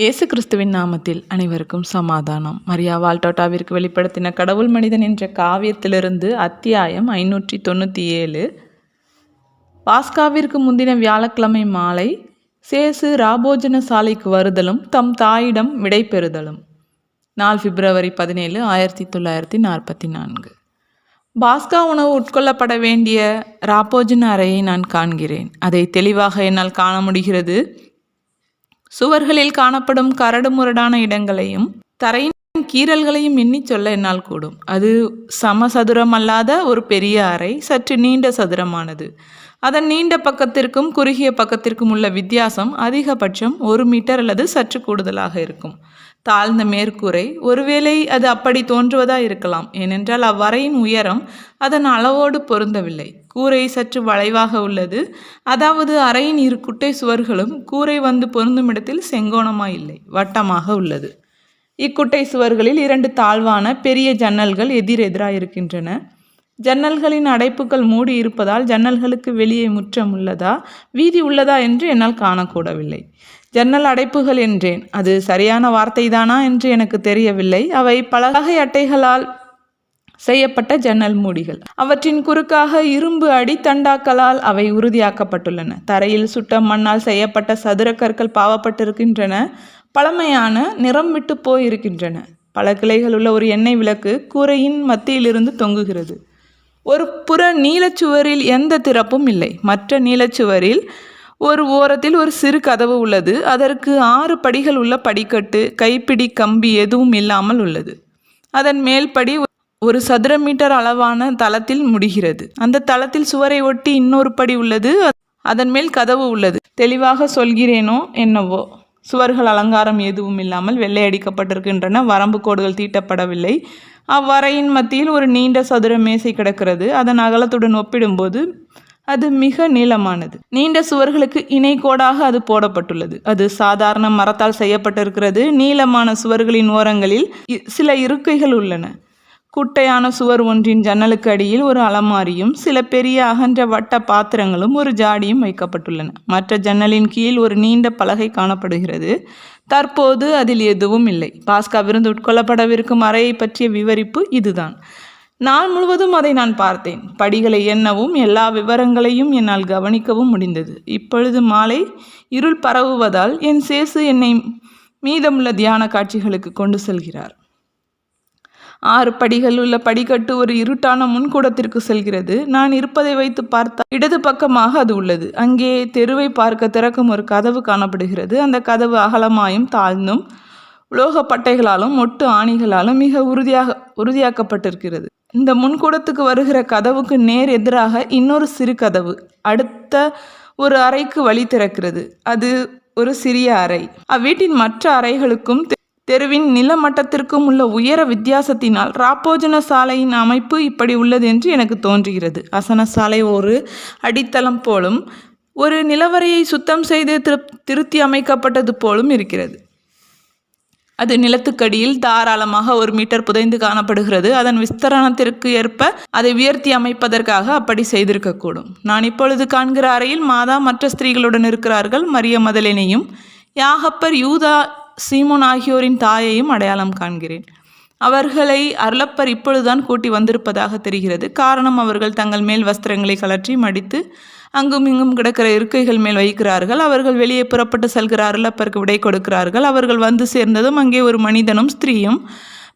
இயேசு கிறிஸ்துவின் நாமத்தில் அனைவருக்கும் சமாதானம். மரியா வால்டோட்டாவிற்கு வெளிப்படுத்தின கடவுள் மனிதன் என்ற காவியத்திலிருந்து அத்தியாயம் ஐநூற்றி தொண்ணூற்றி ஏழு பாஸ்காவிற்கு முந்தின வியாழக்கிழமை மாலை சேசு ராபோஜன சாலைக்கு வருதலும் தம் தாயிடம் விடைபெறுதலும். நாள் பிப்ரவரி பதினேழு ஆயிரத்தி தொள்ளாயிரத்தி நாற்பத்தி நான்கு பாஸ்கா உணவு உட்கொள்ளப்பட வேண்டிய ராபோஜன அறையை நான் காண்கிறேன். அதை தெளிவாக என்னால் காண முடிகிறது. சுவர்களில் காணப்படும் கரடுமுரடான இடங்களையும் தரையின் கீறல்களையும் எண்ணி சொல்ல என்னால் கூடும். அது சமசதுரம் அல்லாத ஒரு பெரிய அறை சற்று நீண்ட சதுரமானது. அதன் நீண்ட பக்கத்திற்கும் குறுகிய பக்கத்திற்கும் உள்ள வித்தியாசம் அதிகபட்சம் ஒரு மீட்டர் அல்லது சற்று கூடுதலாக இருக்கும். தாழ்ந்த மேற்கூரை. ஒருவேளை அது அப்படி தோன்றுவதா இருக்கலாம். ஏனென்றால் அவ்வறையின் உயரம் அதன் அளவோடு பொருந்தவில்லை. கூரை சற்று வளைவாக உள்ளது. அதாவது அறையின் இரு குட்டை சுவர்களும் கூரை வந்து பொருந்தும் இடத்தில் செங்கோணமாய் இல்லை. வட்டமாக உள்ளது. இக்குட்டை சுவர்களில் இரண்டு தாழ்வான பெரிய ஜன்னல்கள் எதிரெதிராக இருக்கின்றன. ஜன்னல்களின் அடைப்புகள் மூடி இருப்பதால் ஜன்னல்களுக்கு வெளியே முற்றம் உள்ளதா வீதி உள்ளதா என்று என்னால் காணக்கூடவில்லை. ஜன்னல் அடைப்புகள் என்றேன். அது சரியான வார்த்தைதானா என்று எனக்கு தெரியவில்லை. அவை பலகை அட்டைகளால் செய்யப்பட்ட ஜன்னல் மூடிகள். அவற்றின் குறுக்காக இரும்பு அடித்தண்டாக்களால் அவை உறுதியாக்கப்பட்டுள்ளன. தரையில் சுட்ட மண்ணால் செய்யப்பட்ட சதுர கற்கள் பாவப்பட்டிருக்கின்றன. பழமையான நிறம் விட்டு போயிருக்கின்றன. பல கிளைகள் உள்ள ஒரு எண்ணெய் விளக்கு கூரையின் மத்தியிலிருந்து தொங்குகிறது. ஒரு புற நீலச்சுவரில் எந்த திறப்பும் இல்லை. மற்ற நீலச்சுவரில் ஒரு ஓரத்தில் ஒரு சிறு கதவு உள்ளது. அதற்கு ஆறு படிகள் உள்ள படிக்கட்டு கைப்பிடி கம்பி எதுவும் இல்லாமல் உள்ளது. அதன் மேல்படி ஒரு சதுர மீட்டர் அளவான தளத்தில் முடிகிறது. அந்த தளத்தில் சுவரை ஒட்டி இன்னொரு படி உள்ளது. அதன் மேல் கதவு உள்ளது. தெளிவாக சொல்கிறேனோ என்னவோ? சுவர்கள் அலங்காரம் எதுவும் இல்லாமல் வெள்ளை அடிக்கப்பட்டிருக்கின்றன. வரம்பு கோடுகள் தீட்டப்படவில்லை. அவ்வறையின் மத்தியில் ஒரு நீண்ட சதுர மேசை கிடக்கிறது. அதன் அகலத்துடன் ஒப்பிடும்போது அது மிக நீளமானது. நீண்ட சுவர்களுக்கு இணை கோடாக அது போடப்பட்டுள்ளது. அது சாதாரண மரத்தால் செய்யப்பட்டிருக்கிறது. நீளமான சுவர்களின் ஓரங்களில் இ- சில இருக்கைகள் உள்ளன. குட்டையான சுவர் ஒன்றின் ஜன்னலுக்கு அடியில் ஒரு அலமாரியும் சில பெரிய அகன்ற வட்ட பாத்திரங்களும் ஒரு ஜாடியும் வைக்கப்பட்டுள்ளன. மற்ற ஜன்னலின் கீழ் ஒரு நீண்ட பலகை காணப்படுகிறது. தற்போது அதில் எதுவும் இல்லை. பாஸ்கா விருந்து உட்கொள்ளப்படவிருக்கும் அறையை பற்றிய விவரிப்பு இதுதான். நாள் முழுவதும் அதை நான் பார்த்தேன். படிகளை எண்ணவும் எல்லா விவரங்களையும் என்னால் கவனிக்கவும் முடிந்தது. இப்பொழுது மாலை இருள் பரவுவதால் என் சேசு என்னை மீதமுள்ள தியான காட்சிகளுக்கு கொண்டு செல்கிறார். ஆறு படிகள் உள்ள படிக்கட்டு ஒரு இருட்டான முன்கூடத்திற்கு செல்கிறது. நான் இருப்பதை வைத்து பார்த்தால் இடது பக்கமாக அது உள்ளது. அங்கே தெருவை பார்க்க திறக்கும் ஒரு கதவு காணப்படுகிறது. அந்த கதவு அகலமாயும் தாழ்ந்தும் உலோக பட்டைகளாலும் ஒட்டு ஆணிகளாலும் மிக உறுதியாக உறுதியாக்கப்பட்டிருக்கிறது. இந்த முன்கூடத்துக்கு வருகிற கதவுக்கு நேர் எதிராக இன்னொரு சிறு கதவு. அடுத்த ஒரு அறைக்கு வழி திறக்கிறது. அது ஒரு சிறிய அறை. அவ்வீட்டின் மற்ற அறைகளுக்கும் தெ- தெருவின் நிலமட்டத்திற்கும் உள்ள உயர வித்தியாசத்தினால் ராப்போஜன சாலையின் அமைப்பு இப்படி உள்ளது என்று எனக்கு தோன்றுகிறது. அசன சாலை ஒரு அடித்தளம் போலும் ஒரு நிலவரையை சுத்தம் செய்து திரு திருத்தி அமைக்கப்பட்டது போலும் இருக்கிறது. அது நிலத்துக்கடியில் தாராளமாக ஒரு மீட்டர் புதைந்து காணப்படுகிறது. அதன் விஸ்தரணத்திற்கு ஏற்ப அதை உயர்த்தி அமைப்பதற்காக அப்படி செய்திருக்கக்கூடும். நான் இப்பொழுது காண்கிற அறையில் மாதா மற்ற ஸ்திரீகளுடன் இருக்கிறார்கள். மரிய மதலினையும் யாகப்பர் யூதா சீமோன் ஆகியோரின் தாயையும் அடையாளம் காண்கிறேன். அவர்களை அருளப்பர் இப்பொழுதுதான் கூட்டி வந்திருப்பதாக தெரிகிறது. காரணம் அவர்கள் தங்கள் மேல் வஸ்திரங்களை கலற்றி மடித்து அங்கும் இங்கும் கிடக்கிற இருக்கைகள் மேல் வைக்கிறார்கள். அவர்கள் வெளியே புறப்பட்டு செல்கிற அருளப்பருக்கு விடை கொடுக்கிறார்கள். அவர்கள் வந்து சேர்ந்ததும் அங்கே ஒரு மனிதனும் ஸ்திரீயும்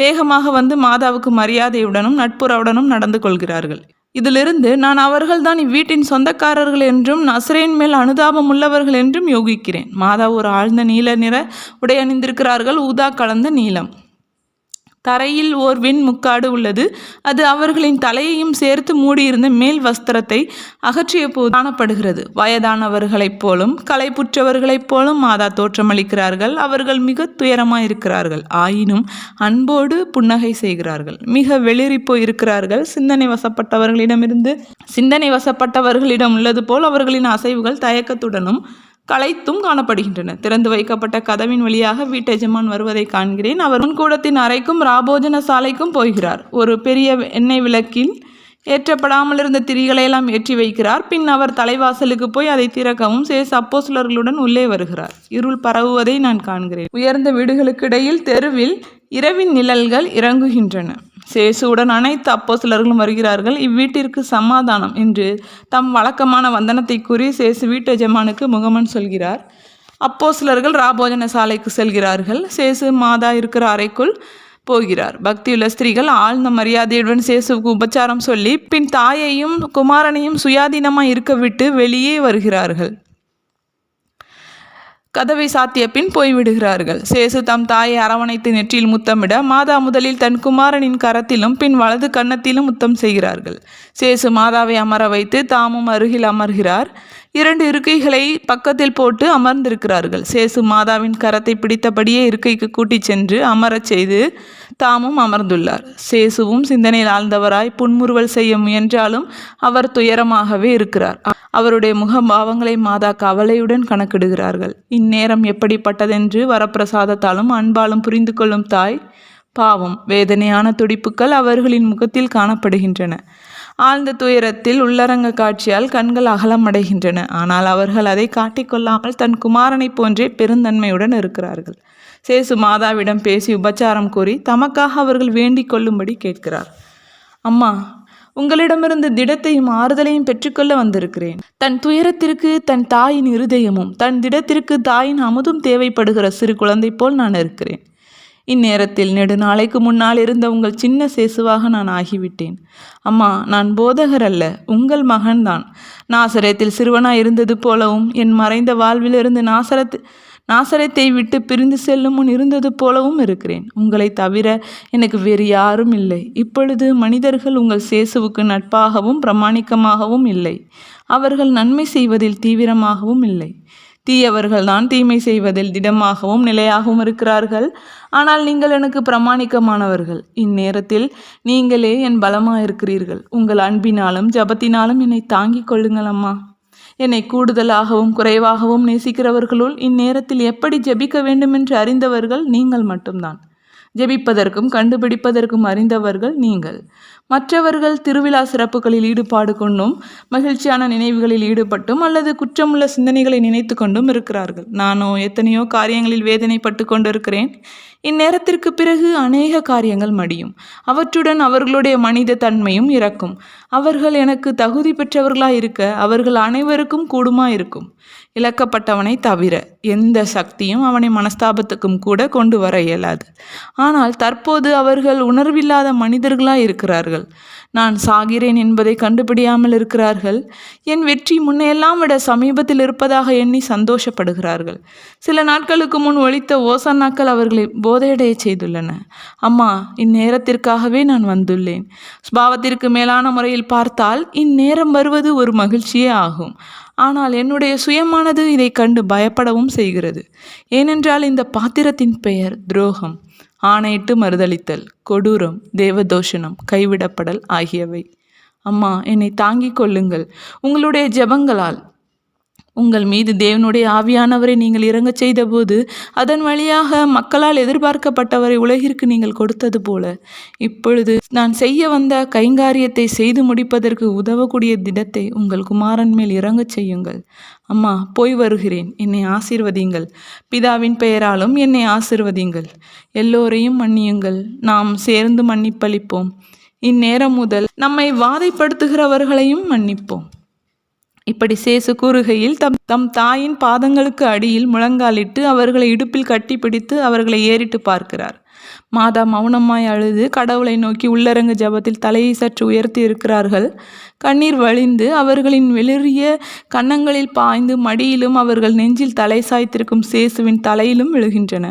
வேகமாக வந்து மாதாவுக்கு மரியாதையுடனும் நட்புறவுடனும் நடந்து கொள்கிறார்கள். இதிலிருந்து நான் அவர்கள்தான் இவ்வீட்டின் சொந்தக்காரர்கள் என்றும் நசரேன் மேல் அனுதாபம் உள்ளவர்கள் என்றும் யோகிக்கிறேன். மாதா ஒரு ஆழ்ந்த நீல நிற உடை அணிந்திருக்கிறார்கள். ஊதா கலந்த நீலம். தரையில் ஓர் வெண் முக்காடு உள்ளது. அது அவர்களின் தலையையும் சேர்த்து மூடியிருந்த மேல் வஸ்திரத்தை அகற்றிய போது காணப்படுகிறது. வயதானவர்களைப் போலும் களைப்புற்றவர்களைப் போலும் மாதா தோற்றமளிக்கிறார்கள். அவர்கள் மிக துயரமாயிருக்கிறார்கள். ஆயினும் அன்போடு புன்னகை செய்கிறார்கள். மிக வெளிரி போய் இருக்கிறார்கள் சிந்தனை வசப்பட்டவர்களிடமிருந்து சிந்தனை வசப்பட்டவர்களிடம் உள்ளது போல் அவர்களின் அசைவுகள் தயக்கத்துடனும் களைத்தும் காணப்படுகின்றன. திறந்து வைக்கப்பட்ட கதவின் வழியாக வீட்டெஜமான் வருவதை காண்கிறேன். அவர் முன்கூடத்தின் அறைக்கும் ராபோஜன சாலைக்கும் போகிறார். ஒரு பெரிய எண்ணெய் விளக்கில் ஏற்றப்படாமல் இருந்த திரிகளை எல்லாம் ஏற்றி வைக்கிறார். பின் அவர் தலைவாசலுக்கு போய் அதை திறக்கவும் சே சப்போஸ்லர்களுடன் உள்ளே வருகிறார். இருள் பரவுவதை நான் காண்கிறேன். உயர்ந்த வீடுகளுக்கு இடையில் தெருவில் இரவின் நிழல்கள் இறங்குகின்றன. சேசுவுடன் அனைத்து அப்போஸ்தலர்களும் வருகிறார்கள். இவ்வீட்டிற்கு சமாதானம் என்று தம் வழக்கமான வந்தனத்தை கூறி சேசு வீட்டு எஜமானுக்கு முகமன் சொல்கிறார். அப்போஸ்தலர்கள் ராபோஜன சாலைக்கு செல்கிறார்கள். சேசு மாதா இருக்கிற அறைக்குள் போகிறார். பக்தியுள்ள ஸ்திரீகள் ஆழ்ந்த மரியாதையுடன் சேசுவுக்கு உபச்சாரம் சொல்லி பின் தாயையும் குமாரனையும் சுயாதீனமாக இருக்க விட்டு வெளியே வருகிறார்கள். கதவை சாத்திய பின் போய்விடுகிறார்கள். சேசு தம் தாயை அரவணைத்து நெற்றியில் முத்தமிட மாதா முதலில் தன் குமாரனின் கரத்திலும் பின் வலது கன்னத்திலும் முத்தம் செய்கிறார்கள். சேசு மாதாவை அமர வைத்து தாமும் அருகில் அமர்கிறார். இரண்டு இருக்கைகளை பக்கத்தில் போட்டு அமர்ந்திருக்கிறார்கள். சேசு மாதாவின் கரத்தை பிடித்தபடியே இருக்கைக்கு கூட்டிச் சென்று அமரச் செய்து தாமும் அமர்ந்துள்ளார். சேசுவும் சிந்தனையில் ஆழ்ந்தவராய் புன்முறுவல் செய்ய முயன்றாலும் அவர் துயரமாகவே இருக்கிறார். அவருடைய முகபாவங்களை மாதா கவலையுடன் கணக்கிடுகிறார்கள். இந்நேரம் எப்படிப்பட்டதென்று வரப்பிரசாதத்தாலும் அன்பாலும் புரிந்து கொள்ளும் தாய் பாவம் வேதனையான துடிப்புகள் அவர்களின் முகத்தில் காணப்படுகின்றன. ஆழ்ந்த துயரத்தில் உள்ளரங்க காட்சியால் கண்கள் அகலமடைகின்றன. ஆனால் அவர்கள் அதை காட்டிக்கொள்ளாமல் தன் குமாரனைப் போன்றே பெருந்தன்மையுடன் இருக்கிறார்கள். சேசு மாதாவிடம் பேசி உபச்சாரம் கூறி தமக்காக அவர்கள் வேண்டிக் கொள்ளும்படி கேட்கிறார். அம்மா உங்களிடமிருந்து திடத்தையும் ஆறுதலையும் பெற்றுக்கொள்ள வந்திருக்கிறேன். தன் துயரத்திற்கு தன் தாயின் இருதயமும் தன் திடத்திற்கு தாயின் அமுதும் தேவைப்படுகிற சிறு குழந்தை போல் நான் இருக்கிறேன். இந்நேரத்தில் நெடுநாளைக்கு முன்னால் இருந்த உங்கள் சின்ன சேசுவாக நான் ஆகிவிட்டேன். அம்மா நான் போதகர் அல்ல உங்கள் மகன்தான் நாசரத்தில் சிறுவனாய் இருந்தது போலவும் என் மறைந்த வாழ்விலிருந்து நாசரத் நாசரத்தை விட்டு பிரிந்து செல்லும் முன் இருந்தது போலவும் இருக்கிறேன். உங்களை தவிர எனக்கு வேறு யாரும் இல்லை. இப்பொழுது மனிதர்கள் உங்கள் சேசுவுக்கு நட்பாகவும் பிரமாணிக்கமாகவும் இல்லை. அவர்கள் நன்மை செய்வதில் தீவிரமாகவும் இல்லை. தீயவர்கள்தான் தீமை செய்வதில் திடமாகவும் நிலையாகவும் இருக்கிறார்கள். ஆனால் நீங்கள் எனக்கு பிரமாணிக்கமானவர்கள். இந்நேரத்தில் நீங்களே என் பலமாக இருக்கிறீர்கள் உங்கள் அன்பினாலும் ஜபத்தினாலும் என்னை தாங்கிக் கொள்ளுங்கள் அம்மா. என்னை கூடுதலாகவும் குறைவாகவும் நேசிக்கிறவர்களுள் இந்நேரத்தில் எப்படி ஜெபிக்க வேண்டுமென்று அறிந்தவர்கள் நீங்கள் மட்டும்தான். ஜெபிப்பதற்கும் கண்டுபிடிப்பதற்கும் அறிந்தவர்கள் நீங்கள். மற்றவர்கள் திருவிழா சிறப்புகளில் ஈடுபாடு கொண்டும் மகிழ்ச்சியான நினைவுகளில் ஈடுபட்டும் அல்லது குற்றமுள்ள சிந்தனைகளை நினைத்து கொண்டும் இருக்கிறார்கள். நானோ எத்தனையோ காரியங்களில் வேதனைப்பட்டு கொண்டிருக்கிறேன். இந்நேரத்திற்கு பிறகு அநேக காரியங்கள் மடியும். அவற்றுடன் அவர்களுடைய மனித தன்மையும் இறக்கும். அவர்கள் எனக்கு தகுதி பெற்றவர்களாய் இருக்க அவர்கள் அனைவருக்கும் கூடுமா இருக்கும் இழக்கப்பட்டவனை தவிர எந்த சக்தியும் அவனை மனஸ்தாபத்துக்கும் கூட கொண்டு வர இயலாது. ஆனால் தற்போது அவர்கள் உணர்வில்லாத மனிதர்களாய் இருக்கிறார்கள் நான் சாகிறேன் என்பதை கண்டுபிடியாமல் இருக்கிறார்கள். என் வெற்றி முன்னையெல்லாம் விட சமீபத்தில் இருப்பதாக எண்ணி சந்தோஷப்படுகிறார்கள். சில நாட்களுக்கு முன் ஒழித்த ஓசன்னாக்கள் அவர்களை போதையடைய செய்துள்ளன. அம்மா இந்நேரத்திற்காகவே நான் வந்துள்ளேன். ஸ்பாவத்திற்கு மேலான முறையில் பார்த்தால் இந்நேரம் வருவது ஒரு மகிழ்ச்சியே ஆகும். ஆனால் என்னுடைய சுயமானது இதை கண்டு பயப்படவும் செய்கிறது. ஏனென்றால் இந்த பாத்திரத்தின் பெயர் துரோகம். ஆணையிட்டு மறுதளித்தல் கொடூரம் தேவதோஷனம் கைவிடப்படல் ஆகியவை. அம்மா என்னை தாங்கிக் கொள்ளுங்கள். உங்களுடைய ஜெபங்களால் உங்கள் மீது தேவனுடைய ஆவியானவரை நீங்கள் இறங்கச் செய்தபோது அதன் வழியாக மக்களால் எதிர்பார்க்கப்பட்டவரை உலகிற்கு நீங்கள் கொடுத்தது போல. இப்பொழுது நான் செய்ய வந்த கைங்காரியத்தை செய்து முடிப்பதற்கு உதவக்கூடிய திடத்தை உங்கள் குமாரன் மேல் இறங்கச் செய்யுங்கள். அம்மா போய் வருகிறேன். என்னை ஆசீர்வதிங்கள் பிதாவின் பெயராலும் என்னை ஆசீர்வதிங்கள் எல்லோரையும் மன்னியுங்கள். நாம் சேர்ந்து மன்னிப்பளிப்போம். இந்நேரம் முதல் நம்மை வாதைப்படுத்துகிறவர்களையும் மன்னிப்போம். இப்படி சேசு கூறுகையில் தம் தம் தாயின் பாதங்களுக்கு அடியில் முழங்காலிட்டு அவர்களை இடுப்பில் கட்டிப்பிடித்து அவர்களை ஏறிட்டு பார்க்கிறார். மாதா மௌனமாய் அழுது கடவுளை நோக்கி உள்ளரங்கு ஜபத்தில் தலையை சற்று உயர்த்தி இருக்கிறார்கள். கண்ணீர் வழிந்து அவர்களின் வெளிரிய கன்னங்களில் பாய்ந்து மடியிலும் அவர்கள் நெஞ்சில் தலை சாய்த்திருக்கும் சேசுவின் தலையிலும் விழுகின்றன.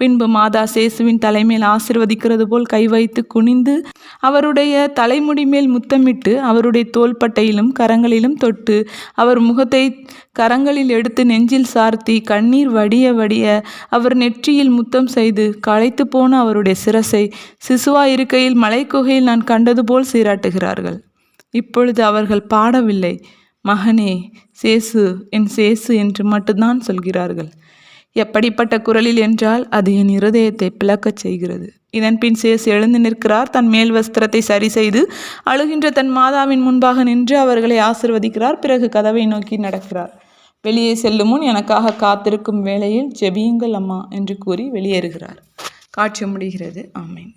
பின்பு மாதா சேசுவின் தலைமேல் ஆசிர்வதிக்கிறது போல் கை வைத்து குனிந்து அவருடைய தலைமுடி மேல் முத்தமிட்டு அவருடைய தோள்பட்டையிலும் கரங்களிலும் தொட்டு அவர் முகத்தை கரங்களில் எடுத்து நெஞ்சில் சார்த்தி கண்ணீர் வடிய வடிய அவர் நெற்றியில் முத்தம் செய்து களைத்து போன அவருடைய சிரசை சிசுவா இருக்கையில் மலைக்குகையில் நான் கண்டது போல் சீராட்டுகிறார்கள். இப்பொழுது அவர்கள் பாடவில்லை. மகனே சேசு என் சேசு என்று மட்டும்தான் சொல்கிறார்கள். எப்படிப்பட்ட குரலில் என்றால் அது என் இருதயத்தை பிளக்கச் செய்கிறது. இதன் பின் எழுந்து நிற்கிறார். தன் மேல் வஸ்திரத்தை சரி செய்து அழுகின்ற தன் மாதாவின் முன்பாக நின்று அவர்களை ஆசிர்வதிக்கிறார். பிறகு கதவை நோக்கி நடக்கிறார். வெளியே செல்லும் முன் எனக்காக காத்திருக்கும் வேளையில் ஜெபியுங்கள் அம்மா என்று கூறி வெளியேறுகிறார். காட்சி முடிகிறது. ஆமேன்.